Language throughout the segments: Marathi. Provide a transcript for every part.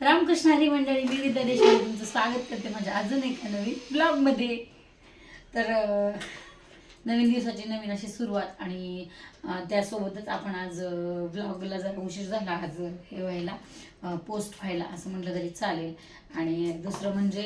रामकृष्ण हरी मंडळी मी विद्या देशमुख तुमचं स्वागत करते माझ्या अजून एका नवीन ब्लॉगमध्ये तर नवीन दिवसाची नवीन अशी सुरुवात आणि त्यासोबतच आपण आज ब्लॉगला जरा उशीर झाला आज हे व्हायला पोस्ट व्हायला असं म्हटलं तरी चालेल. आणि दुसरं म्हणजे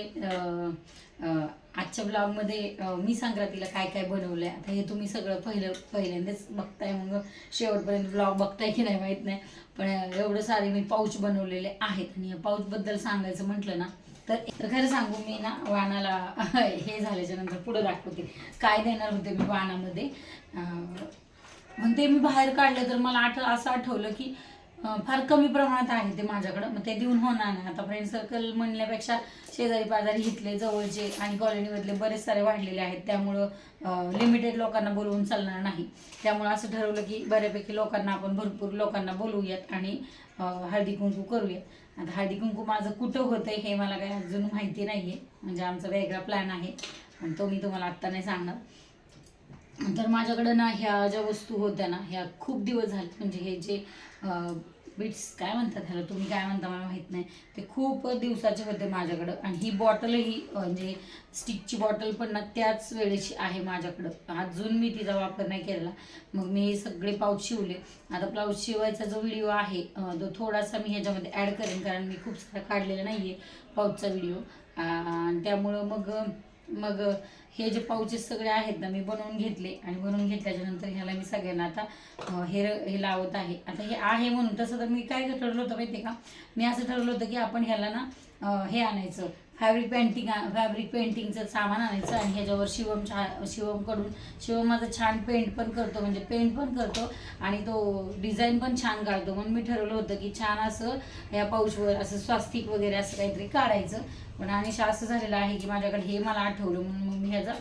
आजच्या ब्लॉगमध्ये मी संक्रांतीला काय काय बनवलं आहे आता हे तुम्ही सगळं पहिलं पहिल्यांदाच बघताय मग शेवटपर्यंत ब्लॉग बघताय की नाही माहीत नाही. पण एवढं सारे मी पाऊच बनवलेले आहेत आणि या पाऊचबद्दल सांगायचं म्हटलं ना तर खरं सांगू मी ना वाणाला हे झाल्याच्यानंतर पुढं दाखवते. काय देणार होते मी वाणामध्ये? मग ते मी बाहेर काढलं तर मला आठ असं आठवलं की फार कमी प्रमाणात आहे ते माझ्याकडं. मग ते देऊन होणार नाही. आता फ्रेंड सर्कल म्हणण्यापेक्षा शेजारी पाजारी घेतले जवळचे आणि कॉलनीमधले बरेच सारे वाढलेले आहेत. त्यामुळं लिमिटेड लोकांना बोलवून चालणार नाही. त्यामुळं असं ठरवलं की बऱ्यापैकी लोकांना आपण भरपूर लोकांना बोलवूयात आणि हळदी कुंकू करूयात. आता हळदी कुंकू माझं कुठं होतंय हे मला काही अजून माहिती नाही आहे म्हणजे आमचा वेगळा प्लॅन आहे. पण तो मी तुम्हाला आत्ता नाही सांगणार. तर माझ्याकडं ना ह्या ज्या वस्तू होत्या ना ह्या खूप दिवस झाले. म्हणजे हे जे बिट्स काय म्हणतात ह्याला? तुम्ही काय म्हणता मला माहीत नाही. ते खूप दिवसाचे होते माझ्याकडं. आणि ही बॉटलही म्हणजे स्टिकची बॉटल पण ना त्याच वेळेची आहे माझ्याकडं. अजून मी तिचा वापर नाही केलेला. मग मी सगळे पाऊच शिवले. आता ब्लाऊज शिवायचा जो व्हिडिओ आहे तो थोडासा मी ह्याच्यामध्ये ॲड करेन कारण मी खूप सारा काढलेला नाही आहे पाऊचचा व्हिडिओ आणि त्यामुळं मग मग हे जे पाऊचेस सगळे आहेत ना मी बनवून घेतले. आणि बनवून घेतल्याच्या नंतर ह्याला मी सगळ्यांना आता हे र- हे लावत आहे. आता हे आहे म्हणून तसं तर मी काय ठरवलं होतं माहिती आहे का? मी असं ठरवलं होतं की आपण ह्याला ना हे आणायचं. फॅब्रिक पेंटिंग फॅब्रिक पेंटिंगचं सामान आणायचं आणि ह्याच्यावर शिवम छा शिवमकडून शिवम माझं छान पेंट पण करतो म्हणजे पेंट पण करतो आणि तो डिझाईन पण छान काढतो. म्हणून मी ठरवलं होतं की छान असं ह्या पाऊसवर असं स्वास्तिक वगैरे असं काहीतरी काढायचं. पण आणि असं झालेलं आहे की माझ्याकडे हे मला आठवलं म्हणून मग मी ह्याचा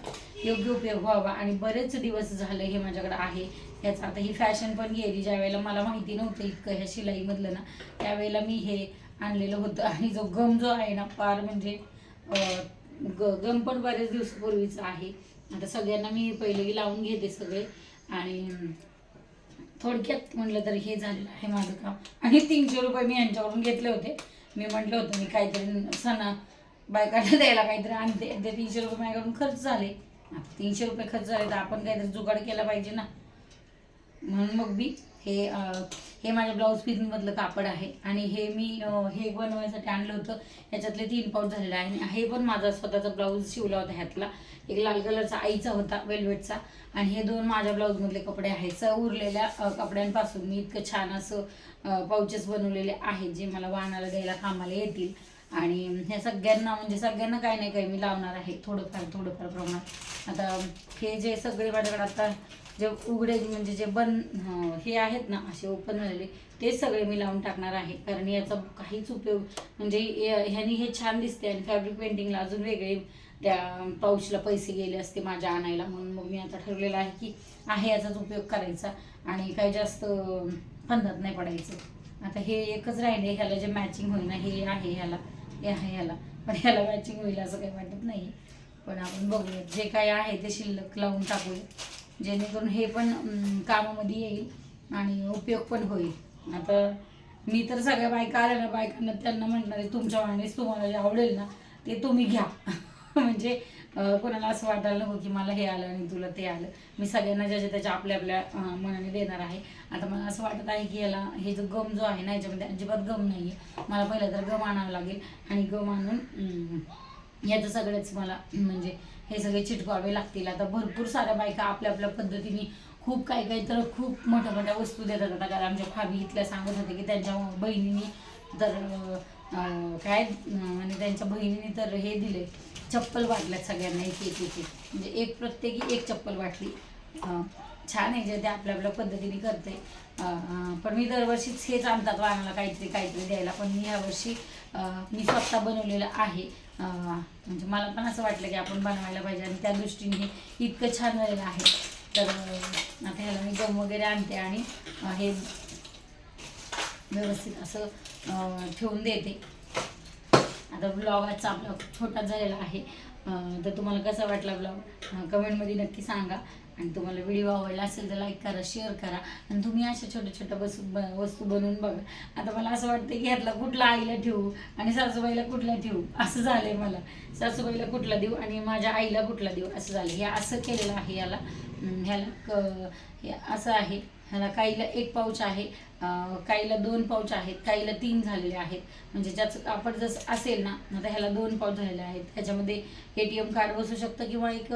योग्य उपयोग व्हावा. आणि बरेच दिवस झालं हे माझ्याकडे आहे. ह्याचं आता ही फॅशन पण गेली ज्या वेळेला मला माहिती नव्हतं इतकं ह्या शिलाईमधलं ना त्यावेळेला मी हे आणलेलं होतं. आणि जो गम जो आहे ना फार म्हणजे ग गम पण बरेच दिवसापूर्वीचा आहे. आता सगळ्यांना मी पहिले लावून घेते सगळे. आणि थोडक्यात म्हटलं तर हे झालेलं आहे माझं काम. आणि तीनशे रुपये मी यांच्याकडून घेतले होते. मी म्हटलं होतं मी काहीतरी सणा बायकांना द्यायला काहीतरी आणते. ते तीनशे रुपये माझ्याकडून खर्च झाले. तीनशे रुपये खर्च झाले तर आपण काहीतरी जुगाड केला पाहिजे ना. म्हणून मग मी हे हे माझ्या ब्लाऊज पीसमधलं कापड आहे. आणि हे मी हे बनवायसाठी आणलं होतं. ह्याच्यातले तीन पाऊच झालेलं आहे आणि हे पण माझा स्वतःचा ब्लाऊज शिवला होता ह्यातला. एक लाल कलरचा आईचा होता वेल्वेटचा आणि हे दोन माझ्या ब्लाऊजमधले कपडे आहेत. स उरलेल्या कपड्यांपासून मी इतकं छान असं पाऊचेस बनवलेले आहेत जे मला वाहनाला द्यायला कामाला येतील. आणि ह्या सगळ्यांना म्हणजे सगळ्यांना काही नाही काही मी लावणार आहे. थोडंफार थोडंफार प्रमाणात आता हे जे सगळे माझ्याकडे आता जे उघडे म्हणजे जे बन हे आहेत ना असे ओपन झालेले ते सगळे मी लावून टाकणार आहे. कारण याचा काहीच उपयोग म्हणजे ह्यानी हे छान दिसते आणि फॅब्रिक पेंटिंगला अजून वेगळे त्या पाऊचला पैसे गेले असते माझ्या आणायला. म्हणून मग मी आता ठरवलेलं आहे की आहे याचाच उपयोग करायचा आणि काही जास्त फंदात नाही पडायचं. आता हे एकच राहिले ह्याला जे मॅचिंग होईल ना हे आहे ह्याला हे आहे ह्याला. पण ह्याला मॅचिंग होईल असं काही वाटत नाही पण आपण बघूया जे काही आहे ते शिल्लक लावून टाकूया. जेणेकरून हे पण कामामध्ये येईल आणि उपयोग पण होईल. आता मी तर सगळ्या बायका आल्या ना बायकांना त्यांना म्हणणार आहे तुमच्या वाणीस तुम्हाला जे आवडेल ना ते तुम्ही घ्या. म्हणजे कोणाला असं वाटायला नको की मला हे आलं आणि तुला ते आलं. मी सगळ्यांना ज्याच्या त्याच्या आपल्या आपल्या मनाने देणार आहे. आता मला असं वाटत आहे की याला हे जो गम जो आहे ना याच्यामध्ये अजिबात गम नाही आहे मला पहिलं तर गम आणावं लागेल आणि गम आणून याचं सगळंच मला म्हणजे हे सगळे चिटकवावे लागतील. आता भरपूर साऱ्या बायका आपल्या आपल्या पद्धतीने खूप काही काही तर खूप मोठ्या मोठ्या वस्तू देतात आता. कारण आमच्या भाभी इथल्या सांगत होते की त्यांच्या बहिणीने तर काय आणि त्यांच्या बहिणीने तर हे दिले. चप्पल वाटल्यात सगळ्यांना एक एक एक म्हणजे एक प्रत्येकी एक चप्पल वाटली. छान आहे जे ते आपल्या आपल्या पद्धतीने करते. पण मी दरवर्षीच हेच आणतात वाहनाला काहीतरी काहीतरी द्यायला. पण मी ह्यावर्षी मी स्वतः बनवलेलं आहे. म्हणजे मला पण असं वाटलं की आपण बनवायला पाहिजे आणि त्या दृष्टीने इतकं छान झालेलं आहे. तर आता ह्याला मी गम वगैरे आणते आणि हे व्यवस्थित असं ठेवून देते. आता ब्लॉग आजचा आपला छोटा झालेला आहे. तर तुम्हाला कसा वाटला ब्लॉग कमेंटमध्ये नक्की सांगा. आणि तुम्हाला व्हिडिओ आवडला असेल तर लाईक करा शेअर करा. आणि तुम्ही अशा छोट्या छोट्या वस्तू ब- वस्तू बनवून बघा. आता मला असं वाटतं की ह्यातला कुठला आईला ठेवू आणि सासूबाईला कुठला ठेवू? असं झालंय मला. सासूबाईला कुठला देऊ आणि माझ्या आईला कुठला देऊ? असं झालं हे असं केलेलं आहे याला. ह्याला क हे असं आहे. ह्याला काहीला एक पाऊच आहे काहीला दोन पाऊच आहेत काहीला तीन झालेले आहेत. म्हणजे ज्याचं कापड जसं असेल ना आता ह्याला दोन पाऊच झालेले आहेत. ह्याच्यामध्ये ए टी एम कार्ड बसू शकतं किंवा एक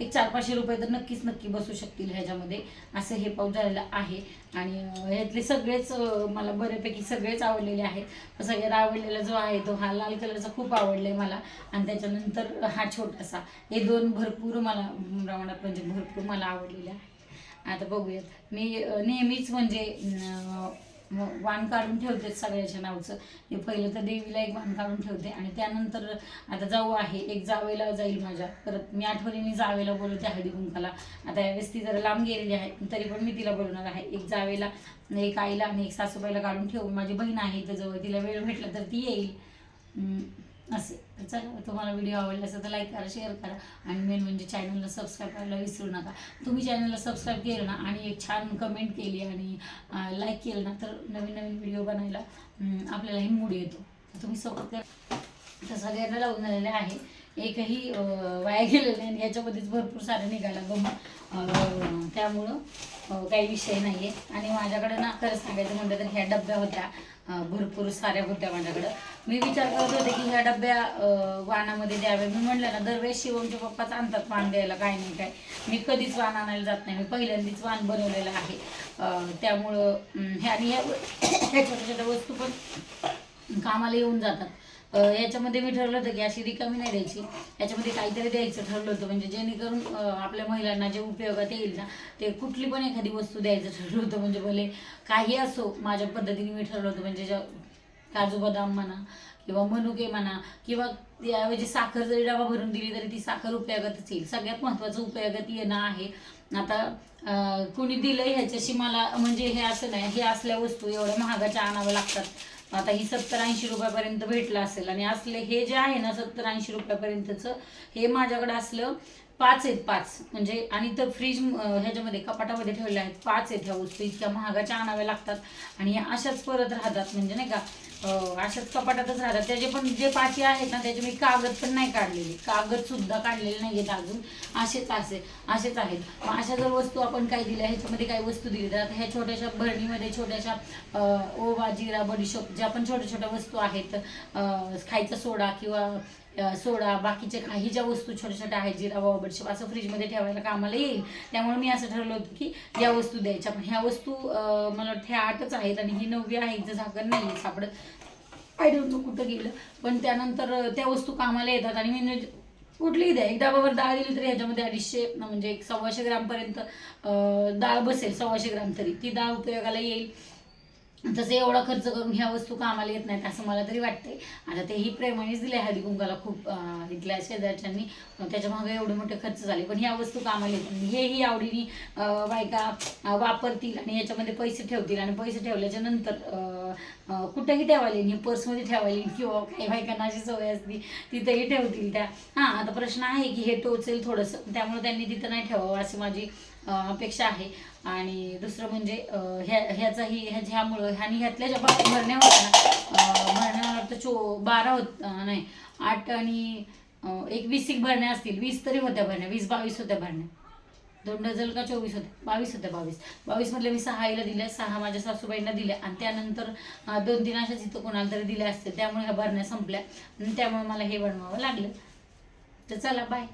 एक चार पाचशे रुपये तर नक्कीच नक्की बसू शकतील ह्याच्यामध्ये. असं हे पाऊच झालेलं आहे. आणि ह्यातले सगळेच मला बऱ्यापैकी सगळेच आवडलेले आहेत. सगळ्यात आवडलेला जो आहे तो हा लाल कलरचा खूप आवडलाय मला. आणि त्याच्यानंतर हा छोटासा. हे दोन भरपूर मला प्रमाणात म्हणजे भरपूर मला आवडलेले आहे आता बघूयात. मी नेहमीच म्हणजे वाण काढून ठेवते सगळ्याच्या नावचं. हे पहिलं तर देवीला एक वाण काढून ठेवते आणि त्यानंतर आता जाऊ आहे. एक जावेला जाईल माझ्या. परत मी आठवणीने जावेला बोलवते हळदी कुंकाला आता यावेळेस ती जरा लांब गेलेली आहे तरी पण मी तिला बोलवणार आहे. एक जावेला एक आईला आणि एक सासूबाईला काढून ठेवू माझी बहीण आहे इथं जवळ. तिला वेळ भेटला तर ती येईल. असे. तर चला तुम्हाला व्हिडिओ आवडला असेल तर लाईक करा शेअर करा आणि मेन म्हणजे चॅनलला सबस्क्राईब करायला विसरू नका. तुम्ही चॅनलला सबस्क्राईब केलं ना आणि एक छान कमेंट केली आणि लाईक केलं ना तर नवीन नवीन व्हिडिओ बनायला आपल्यालाही मूड येतो. तुम्ही सपोर्ट करा. तर सगळ्यांना लावून झालेले आहे. एकही वाया गेलेलं नाही आणि याच्यामध्येच भरपूर सारं निघाला गम त्यामुळं काही विषय नाही आहे आणि माझ्याकडे ना खरं सांगायचं म्हटलं तर ह्या डब्या होत्या भरपूर साऱ्या होत्या माझ्याकडं. मी विचार करत होते की ह्या डब्या वाहनामध्ये वाणामध्ये द्याव्या मी म्हणलं ना दरवेळेस शिवमचे पप्पाच आणतात वाण द्यायला काय नाही काय. मी कधीच वाण आणायला जात नाही. मी पहिल्यांदाच वाण बनवलेलं आहे. त्यामुळं ह्या आणि ह्या छोट्या छोट्या वस्तू पण कामाला येऊन जातात. याच्यामध्ये मी ठरलं होतं की अशी रिकामी नाही द्यायची. याच्यामध्ये काहीतरी द्यायचं ठरलं होतं. म्हणजे जेणेकरून आपल्या महिलांना जे उपयोगात येईल ना ते कुठली पण एखादी वस्तू द्यायचं ठरलं होतं. म्हणजे भले काही असो माझ्या पद्धतीने मी ठरलं होतं. म्हणजे ज्या काजू बदाम म्हणा किंवा मनुके म्हणा किंवा याऐवजी साखर जरी डबा भरून दिली तरी ती साखर उपयोगातच येईल. सगळ्यात महत्त्वाचं उपयोगात येणं आहे. आता कुणी दिलं ह्याच्याशी मला म्हणजे हे असं नाही हे असल्या वस्तू एवढ्या महागाच्या आणाव्या लागतात. आता ही सत्तर ऐंशी रुपयापर्यंत भेटलं असेल आणि असले हे जे आहे ना सत्तर ऐंशी रुपयापर्यंतचं हे माझ्याकडे असलं पाच आहेत पाच. म्हणजे आणि तर फ्रीज ह्याच्यामध्ये कपाटामध्ये ठेवले आहेत पाच आहेत ह्या वस्तू. इतक्या महागाच्या आणाव्या लागतात आणि अशाच परत राहतात. म्हणजे नाही का अशाच कपाटातच राहतात. त्याचे पण जे पाचे आहेत ना त्याचे मी कागद पण नाही काढलेले. कागद सुद्धा काढलेले नाही आहेत अजून. असेच असे असेच आहेत. मग अशा जर वस्तू आपण काय दिल्या ह्याच्यामध्ये काही वस्तू दिली तर ह्या छोट्याशा भरणीमध्ये छोट्याशा ओवा जिरा बडीशोप ज्या पण छोट्या छोट्या वस्तू आहेत खायचा सोडा किंवा सोडा बाकीचे काही ज्या वस्तू छोट्या छोट्या आहेत जिरा वा बडीशेप असं फ्रीजमध्ये ठेवायला कामाला येईल. त्यामुळे मी असं ठरवलं होतं की या वस्तू द्यायच्या. पण ह्या वस्तू मला वाटतं ह्या आठच आहेत आणि ही नववी आहे हिचं झाकण नाही सापडत. आय डोंट नो कुठं गेलं. पण त्यानंतर त्या वस्तू कामाला येतात आणि मी म्हणजे कुठलीही द्या. एक डाबावर डाळ दिली तरी ह्याच्यामध्ये अडीचशे म्हणजे एक सव्वाशे ग्रामपर्यंत डाळ बसेल सव्वाशे ग्राम तरी. ती डाळ उपयोगाला येईल. जसं एवढा खर्च करून ह्या वस्तू कामाला येत नाहीत असं मला तरी वाटतंय. आता तेही प्रेमानेच दिले हळदी कुंकाला खूप इथल्या शेजारच्यांनी. त्याच्यामागे एवढे मोठे खर्च झाले. पण ह्या वस्तू कामाला येत नाही हेही आवडीने बायका वापरतील आणि याच्यामध्ये पैसे ठेवतील. आणि पैसे ठेवल्याच्या नंतर कुठेही ठेवायला येईल. पर्समध्ये ठेवायला येईल किंवा काही बायकांना अशी सवय असती तिथेही ठेवतील त्या. हां आता प्रश्न आहे की हे टोचेल थोडंसं. त्यामुळे त्यांनी तिथं नाही ठेवावं अशी माझी अपेक्षा आहे. आणि दुसरं म्हणजे ह्या ह्याचाही ह्या ह्यामुळं ह्याने ह्यातल्या ज्या भरण्या होत्या भरण्यावर तर चो बारा होत नाही आठ आणि एक वीस एक भरण्या असतील. वीस तरी होत्या भरण्या. वीस बावीस होत्या भरण्या. दोन डझल का चोवीस होते बावीस होत्या बावीस. बावीसमधल्या मी सहा आईला दिल्या सहा माझ्या सासूबाईंना दिल्या. आणि त्यानंतर दोन तीन अशाच इथं कोणाला तरी दिल्या असते त्यामुळे ह्या भरण्या संपल्या. आणि त्यामुळे मला हे बनवावं लागलं. तर चला बाय